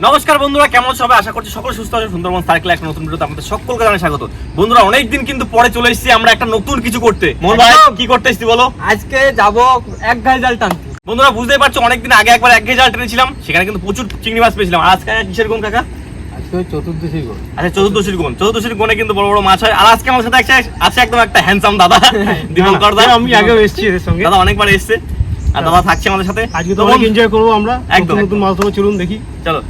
নমস্কার বন্ধুরা কেমন সবাই? আশা করছি সকল সুস্থ আছে সুন্দরবন সার্কেল একটা নতুন ভিডিওতে আপনাদের সকলকে জানাই স্বাগত। বন্ধুরা অনেকদিন কিন্তু পরে চলে এসেছি আমরা একটা নতুন কিছু করতে। মোহন ভাই কি করতে এসেছি বলো? আজকে যাব এক গায়ে জাল টানতে। বন্ধুরা বুঝতেই পারছ অনেকদিন আগে একবার এক ঘেয়ে জাল টেনেছিলাম সেখানে কিন্তু প্রচুর চিংড়ি মাছ পেয়েছিলাম। আর আজকে কিসের গুণ কাকা? আজকে চতুর্দশী গোল আচ্ছা চতুর্দশীর গুণ। চতুর্দশীর গুণে কিন্তু বড় বড় মাছ হয়। আর আজকে আমার সাথে আছে- আছে একদম একটা হ্যান্ডসাম দাদা দিবঙ্কর দা। আমি আগেও এসেছি এদের সঙ্গে। দাদা অনেকবার এসছে। আর দাদা থাকছে আমাদের সাথে। আজকে তো অনেক এনজয় করব আমরা। একদম। নতুন মাছ ধরবো চলুন দেখি। চলো।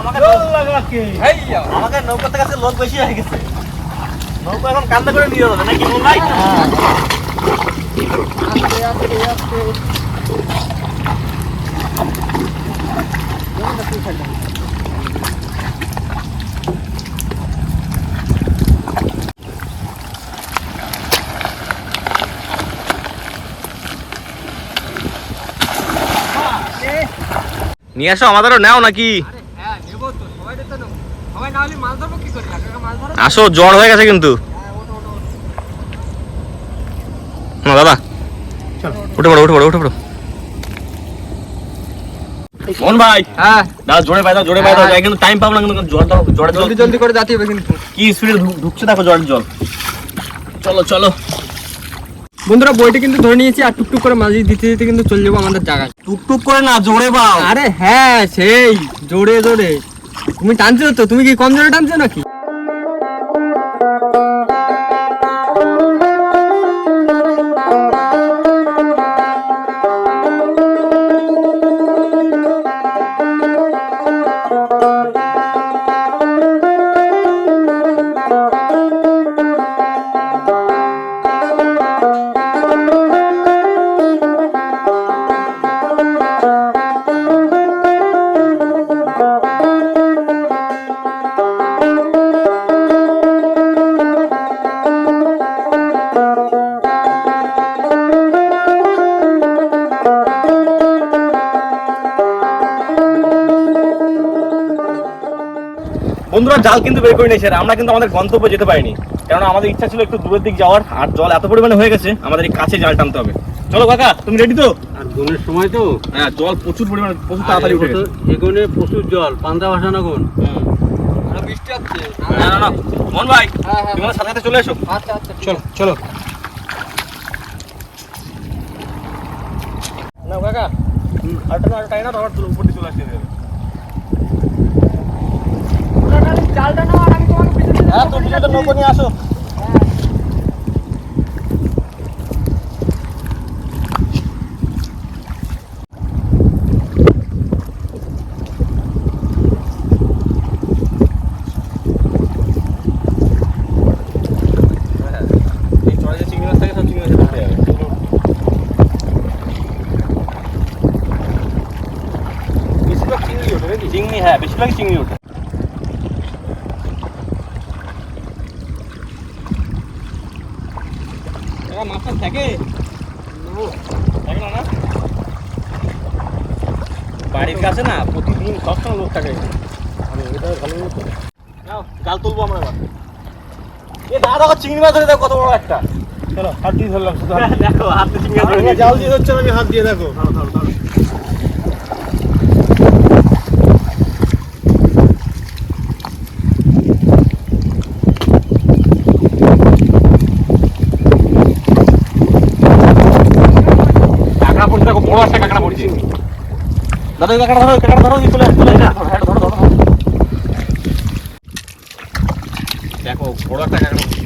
আমাকে আমাকে নৌকাতে কাছে লোক বেশি হয়ে গেছে। নৌকা এখন কান্দা করে নিয়ে যাবে নাকি ভাই? নিয়ে আসো আমাদেরও নাও নাকি? হ্যাঁ আসো জ্বর হয়ে গেছে কিন্তু। না দাদা। উঠে পড়ো উঠে পড়ো উঠে পড়ো। মোহন ভাই। হ্যাঁ। দাদা জোরে দাও জোরে দাও কিন্তু টাইম পাবো না কিন্তু জল দাও জলের জলদি জলদি করে যাতে হবে কিন্তু কি স্পিডে ঢুকছে দেখো জলের জল। চলো চলো। বন্ধুরা বইটা কিন্তু ধরে নিয়েছি আর টুকটুক করে মাঝে দিতে দিতে কিন্তু চলে যাব আমাদের জায়গায়। টুকটুক করে না জোরে বা আরে হ্যাঁ সেই জোরে জোরে। তুমি টানছো তো? তুমি কি কম জোরে টানছো নাকি? বন্ধুরা জাল কিন্তু বের করে নিয়েছে আমরা কিন্তু আমাদের গন্তব্যে যেতে পারিনি। কারণ আমাদের ইচ্ছা ছিল একটু দূরের দিক যাওয়ার আর জল এত পরিমাণে হয়ে গেছে আমাদের এই কাছে জাল টানতে হবে। চলো কাকা তুমি রেডি তো? আর সময় তো? হ্যাঁ জল প্রচুর পরিমাণে প্রচুর তাড়াতাড়ি উঠে এগোনে প্রচুর জল পান্তা ভাসানো গোন। হুম। বৃষ্টি হচ্ছে। না না না। মোহন ভাই হ্যাঁ, হ্যাঁ। তুমি সাথে সাথে চলে এসো। আচ্ছা আচ্ছা চলো চলো। না কাকা। না আরেকটা না তো আবার উপর দিয়ে চলে আসতে জালটা নাও আর আমি তোমাকে পিছনে হ্যাঁ তুমি তো নৌকো নিয়ে আসো। এই চড়া চিংড়ি মাছ থাকে সব চিংড়ি মাছের ধরে যাবে বেশিরভাগ চিংড়ি ওঠে। মাছটা থাকে। না? বাড়ির কাছে না প্রতিদিন সবসময় লোক থাকে। আমি এটা ভালো মতো জাল তুলবো আমরা এবার। এ দাদা দেখো চিংড়ি মাছ ধরে দেখো কত বড় একটা। চলো হাত দিয়ে ধরলাম শুধু হাত দেখো চিংড়ি ধরে দিয়ে। জাল দিয়ে ধরছে আমি হাত দিয়ে দেখো। কাঁকড়া পড়ছে দেখো বড় একটা কাঁকড়া পড়ছে দাদা কাঁকড়া ধরো কাঁকড়া ধরো চলে চলে। হ্যাঁ, ধরো ধরো ধরো দেখো বড় একটা কাঁকড়া পড়ছে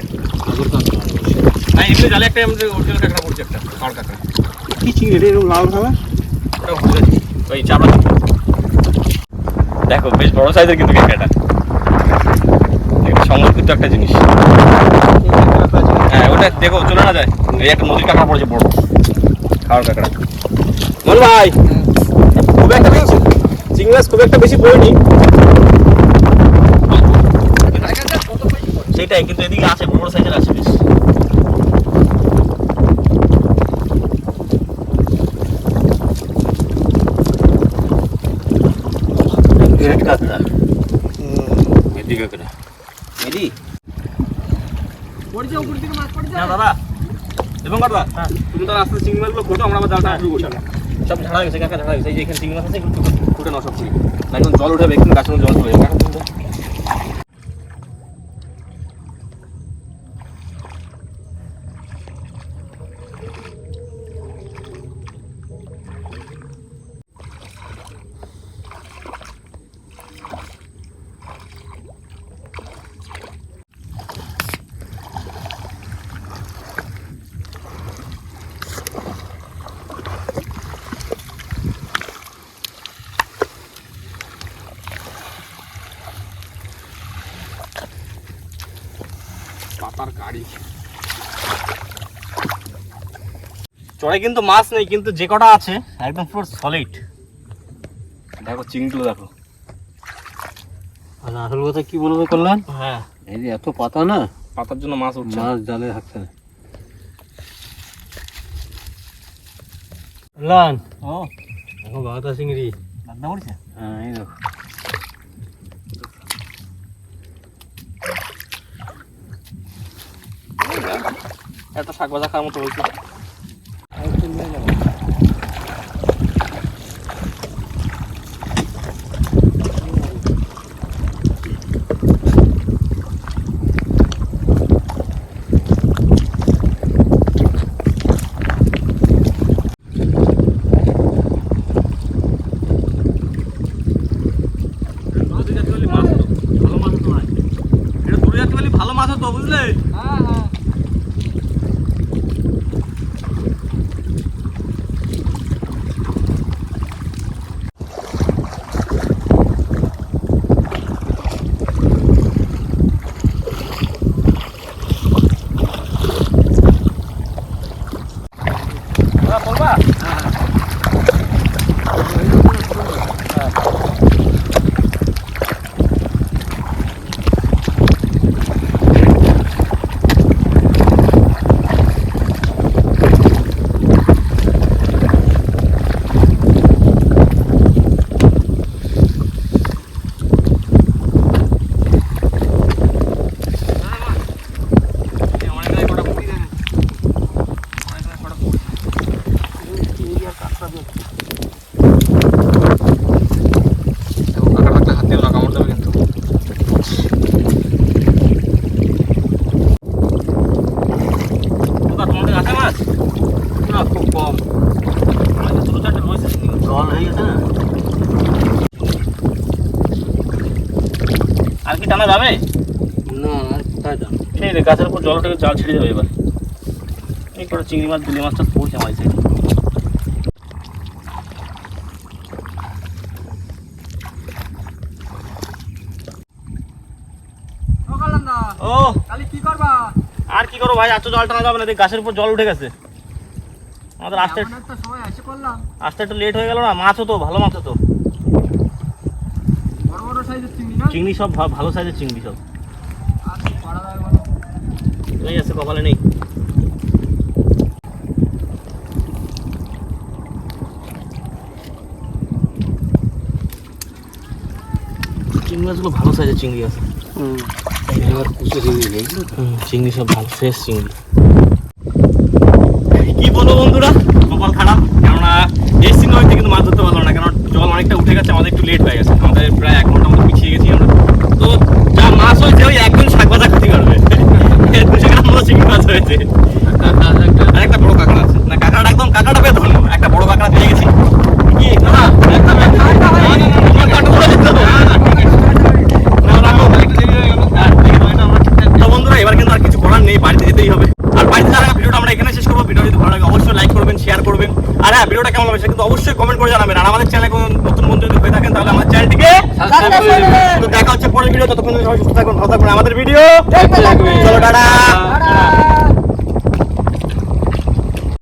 না এমনি জালে একটা আমাদের অরিজিনাল কাঁকড়া পড়ছে একটা কার কাঁকড়া কি চিংড়ি রে এরকম লাল ওটা ভুলে ওই চাপড়া দেখো বেশ বড় সাইজের কিন্তু কাঁকড়াটা সংরক্ষিত একটা জিনিস। হ্যাঁ ওটা দেখো চলে না যায়। এই একটা নদীর কাঁকড়া পড়েছে বড়। খাওয়ার কাঁকড়া? বল ভাই। খুব একটা বেশি চিংড়ি মাছ খুব একটা বেশি পড়েনি। সেটাই কিন্তু এদিকে আছে বড় সাইজের আছে বেশ। দাদা। এবং কাটবা তুমি তার আস্তে চিংড়ি মাছগুলো খোঁটো আমরা আবার জালটা শুরু করছি সব ঝাড়া গেছে, কাকা ঝাড়া গেছে, এই যে এখানে চিংড়ি মাছ আছে নাও সব চিংড়ি না, এখন জল উঠে একটু গাছের জল চলে যাবে। পাতার গাড়ি। চড়ে কিন্তু মাছ নেই কিন্তু যে কটা আছে একদম পুরো সলিড দেখো চিংড়িগুলো দেখো। আর আসল কথা কি বলবে করলেন হ্যাঁ। এই যে এত পাতা না? পাতার জন্য মাছ উঠছে। মাছ জালে থাকছে না। লান ও। এখন বাগদা চিংড়ি। রান্না করছে? হ্যাঁ এই দেখো। একটা শাক ভাজা খাওয়ার মতো হয়েছে ভালো মাছ হতো বুঝলে হ্যাঁ হ্যাঁ ওরা বলবা আমার এখানে কটা পুরি দেখেন আমার এখানে কটা পুরি দেখো কাকা ডাকলে হাত দিও না কামড় দেবে কিন্তু ওটা তোমাদের আছে মাছ? না খুব কম। আমাদের দুটো চারটে রয়েছে কিন্তু। জল হয়ে গেছে না? আর কি টানা যাবে? না আর কোথায় যাবে? সেই রে গাছের উপর জলটাকে জাল ছেড়ে যাবে এবার। এই করে চিংড়ি মাছ দুলি মাছটা পড়ছে আমার সাইডে ও কালাম না ও কালি কি করবা আর কি করো ভাই? এত জল টানা যাবে না গাছের উপর জল উঠে গেছে। আমাদের আসতে আসতে একটু লেট হয়ে গেল না? মাছ হতো ভালো মাছ হতো। বড় বড় সাইজের চিংড়ি সব ভালো সাইজের চিংড়ি সব। আর কি করা যায় বলো? এই আছে কপালে নেই। চিংড়ি মাছগুলো ভালো সাইজের চিংড়ি আছে। চিংড়ি নেই। হুম, চিংড়ি সব ভালো ফ্রেশ চিংড়ি। কি বলব বন্ধুরা? কপাল খারাপ কেননা এসছি নদীতে কিন্তু মাছ ধরতে পারলাম না কারণ জল অনেকটা উঠে গেছে আমাদের একটু লেট হয়ে গেছে। আমাদের প্রায় এক ঘণ্টা মতো পিছিয়ে গেছি আমরা। তো যা মাছ হয়েছে ওই একজন শাক ভাজা ক্ষতি করবে দুশো গ্রাম মতো চিংড়ি মাছ হয়েছে। করতেই হবে। আর বাড়িতে যারা ভিডিওটা আমরা এখানে শেষ করব। ভিডিও যদি ভালো লাগে অবশ্যই লাইক করবেন শেয়ার করবেন। আর হ্যাঁ ভিডিওটা কেমন হবে কিন্তু অবশ্যই কমেন্ট করে জানাবেন। আর আমাদের চ্যানেল এখন নতুন বন্ধু যদি হয়ে থাকেন তাহলে আমার চ্যানেলটিকে দেখা হচ্ছে পরের ভিডিও ততক্ষণ সবাই সুস্থ থাকুন ভালো থাকুন। আমাদের ভিডিও চলো টাটা।